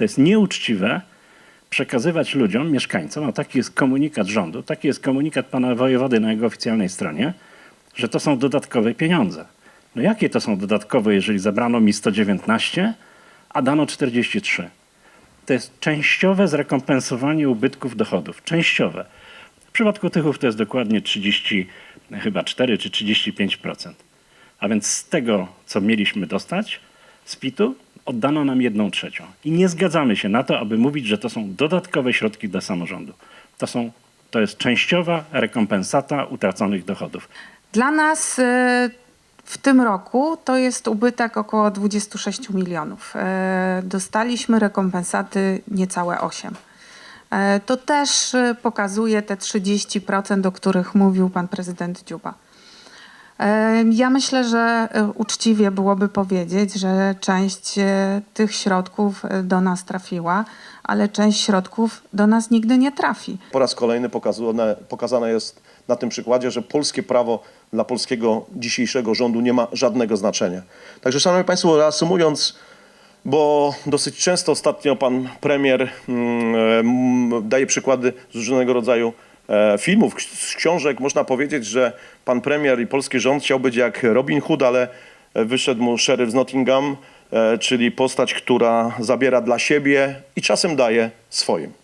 To jest nieuczciwe przekazywać ludziom, mieszkańcom, a taki jest komunikat rządu, taki jest komunikat pana wojewody na jego oficjalnej stronie, że to są dodatkowe pieniądze. No jakie to są dodatkowe, jeżeli zabrano mi 119, a dano 43? To jest częściowe zrekompensowanie ubytków dochodów. Częściowe. W przypadku Tychów to jest dokładnie 30, chyba 4 czy 35%. A więc z tego, co mieliśmy dostać z PIT-u, oddano nam jedną trzecią. I nie zgadzamy się na to, aby mówić, że to są dodatkowe środki dla samorządu. To, są, to jest częściowa rekompensata utraconych dochodów. Dla nas y, w tym roku to jest ubytek około 26 milionów. Y, Dostaliśmy rekompensaty niecałe 8. Y, To też pokazuje te 30%, o których mówił pan prezydent Dziuba. Ja myślę, że y, uczciwie byłoby powiedzieć, że część y, tych środków y, do nas trafiła, ale część środków do nas nigdy nie trafi. Po raz kolejny pokazane, pokazane jest na tym przykładzie, że polskie prawo dla polskiego dzisiejszego rządu nie ma żadnego znaczenia. Także, Szanowni Państwo, reasumując, bo dosyć często ostatnio pan premier mm, daje przykłady z różnego rodzaju e, filmów, ks- z książek. Można powiedzieć, że pan premier i polski rząd chciał być jak Robin Hood, ale e, wyszedł mu szeryf z Nottingham, e, czyli postać, która zabiera dla siebie i czasem daje swoim.